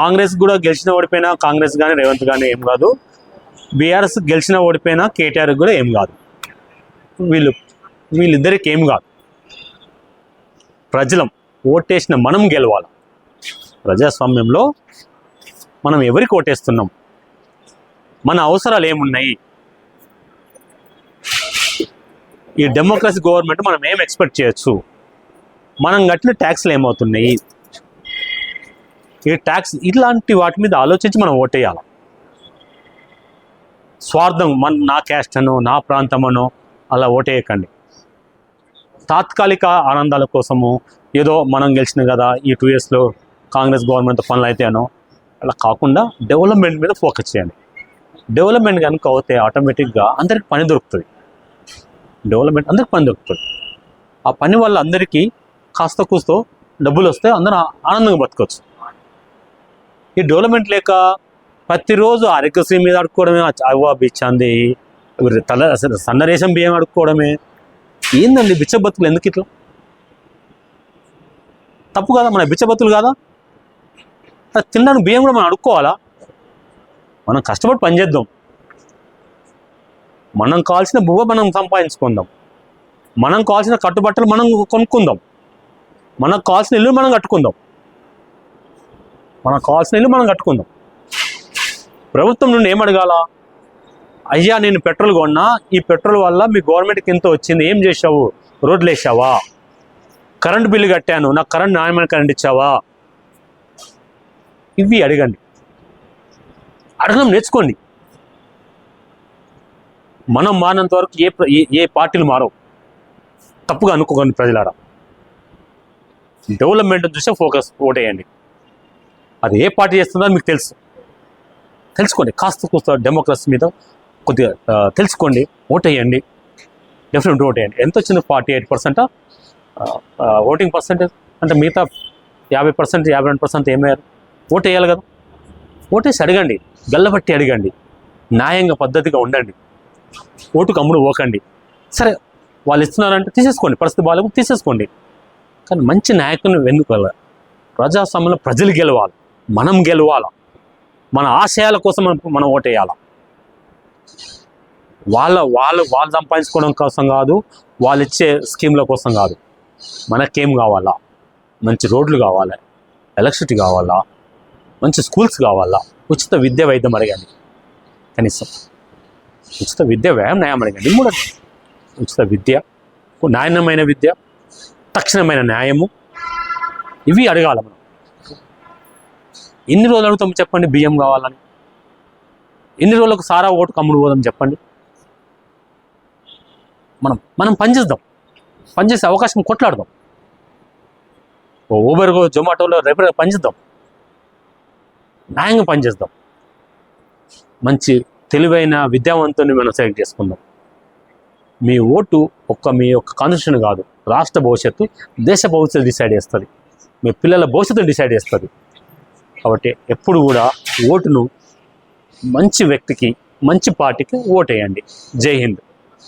కాంగ్రెస్ కూడా గెలిచిన ఓడిపోయినా కాంగ్రెస్ కానీ రేవంత్ కానీ ఏం కాదు. బీఆర్ఎస్ గెలిచిన ఓడిపోయినా కేటీఆర్ కూడా ఏం కాదు. వీళ్ళు వీళ్ళిద్దరికి ఏం కాదు. ప్రజలం ఓటేసిన మనం గెలవాలి. ప్రజాస్వామ్యంలో మనం ఎవరికి ఓటేస్తున్నాం? మన అవసరాలు ఏమున్నాయి? ఈ డెమోక్రసీ గవర్నమెంట్ మనం ఏం ఎక్స్పెక్ట్ చేయొచ్చు? మనం కట్టిన ట్యాక్స్లు ఏమవుతున్నాయి? ఈ ట్యాక్స్ ఇలాంటి వాటి మీద ఆలోచించి మనం ఓటేయాలి స్వార్థం మన నా క్యాస్ట్ అనో నా ప్రాంతమనో అలా ఓటేయకండి తాత్కాలిక ఆనందాల కోసము ఏదో మనం గెలిచిన కదా ఈ టూ ఇయర్స్లో కాంగ్రెస్ గవర్నమెంట్ పనులు అయితేనో అలా కాకుండా డెవలప్మెంట్ మీద ఫోకస్ చేయండి. డెవలప్మెంట్ కనుక అవుతే ఆటోమేటిక్గా అందరికి పని దొరుకుతుంది. డెవలప్మెంట్ అందరికి పని దొరుకుతుంది. ఆ పని వల్ల అందరికీ కాస్త కూస్తో డబ్బులు వస్తే అందరూ ఆ- ఆనందంగా బతకొచ్చు. ఈ డెవలప్మెంట్ లేక ప్రతిరోజు ఆరోగ్యశ్రీ మీద అడుక్కోవడమే అవ్వ బిచ్చంది. తల అసలు సన్న బియ్యం అడుక్కోవడమే ఏందండి బిచ్చబత్తులు ఎందుకు ఇట్లా? తప్పు కదా మన బిచ్చబత్తులు కాదా? తినడానికి బియ్యం కూడా మనం అడుక్కోవాలా మనం కష్టపడి పని చేద్దాం. మనం కావాల్సిన బువ్వ మనం సంపాదించుకుందాం. మనం కావాల్సిన కట్టుబట్టలు మనం కొనుక్కుందాం. మనకు కావాల్సిన ఇల్లు మనం కట్టుకుందాం. మనకు కావాల్సిన ఇల్లు మనం కట్టుకుందాం. ప్రభుత్వం నుండి ఏం అడగాల? అయ్యా నేను పెట్రోల్ కొన్నా ఈ పెట్రోల్ వల్ల మీ గవర్నమెంట్కి ఎంత వచ్చింది ఏం చేసావు రోడ్లు వేసావా కరెంట్ బిల్లు కట్టాను నాకు కరెంట్ నాణ్యమైన కరెంట్ ఇచ్చావా? ఇవి అడగండి. అడగడం నేర్చుకోండి. మనం మారినంత వరకు ఏ ఏ- ఏ పార్టీలు మారవు. తప్పుగా అనుకోకండి ప్రజలారా. డెవలప్మెంట్ చూసే ఫోకస్ ఓటేయండి. అది ఏ పార్టీ చేస్తుందో మీకు తెలుసు. తెలుసుకోండి. కాస్త కూస్త డెమోక్రసీ మీద కొద్దిగా తెలుసుకోండి. ఓట్ వేయండి డెఫినెట్ వేయండి ఎంత వచ్చింది forty eight percent? Voting percentage? అంటే మిగతా యాభై పర్సెంట్ యాభై రెండు పర్సెంట్ ఏమయ్యారు ఓటు వేయాలి కదా. ఓటేసి అడగండి. గల్లబట్టి అడగండి. న్యాయంగా పద్ధతిగా ఉండండి. ఓటుకు అమ్ముడు ఓకండి సరే వాళ్ళు ఇస్తున్నారంటే తీసేసుకోండి. పరిస్థితి బాగాలేదు తీసేసుకోండి. కానీ మంచి నాయకుని వెన్నుకోవాలి ప్రజాస్వామ్యంలో ప్రజలు గెలవాలి. మనం గెలవాలి? మన ఆశయాల కోసం మనం మనం ఓటేయాలి? వాళ్ళ వాళ్ళు వాళ్ళు సంపాదించుకోవడం కోసం కాదు వాళ్ళు ఇచ్చే స్కీమ్ల కోసం కాదు. మనకేం కావాలా? మంచి రోడ్లు కావాలా? ఎలక్ట్రిసిటీ కావాలా? మంచి స్కూల్స్ కావాలా? ఉచిత విద్య వైద్యం అడగండి. కనీసం ఉచిత విద్య వ్యాయామం న్యాయం అడగండి. ఇది కూడా ఉచిత విద్య నాణ్యమైన విద్య తక్షణమైన న్యాయము ఇవి అడగాలి మనం. ఎన్ని రోజులు అడుగుతాం చెప్పండి బియ్యం కావాలని. ఎన్ని రోజులకు సారా ఓటు కమ్ముడు పోదాం చెప్పండి. మనం మనం పనిచేద్దాం పనిచేసే అవకాశం కొట్లాడదాం. ఓ ఊబర్గో జొమాటోలో రేపు పనిచేద్దాం న్యాయంగా పనిచేద్దాం మంచి తెలివైన విద్యావంతుని మనం సెలెక్ట్ చేసుకుందాం. మీ ఓటు ఒక్క మీ యొక్క కాన్స్టిట్యూషన్ కాదు. రాష్ట్ర భవిష్యత్తు దేశ భవిష్యత్తు డిసైడ్ చేస్తుంది. మీ పిల్లల భవిష్యత్తు డిసైడ్ చేస్తుంది. కాబట్టి ఎప్పుడు కూడా ఓటును మంచి వ్యక్తికి మంచి పార్టీకి ఓటేయండి. జై హింద్.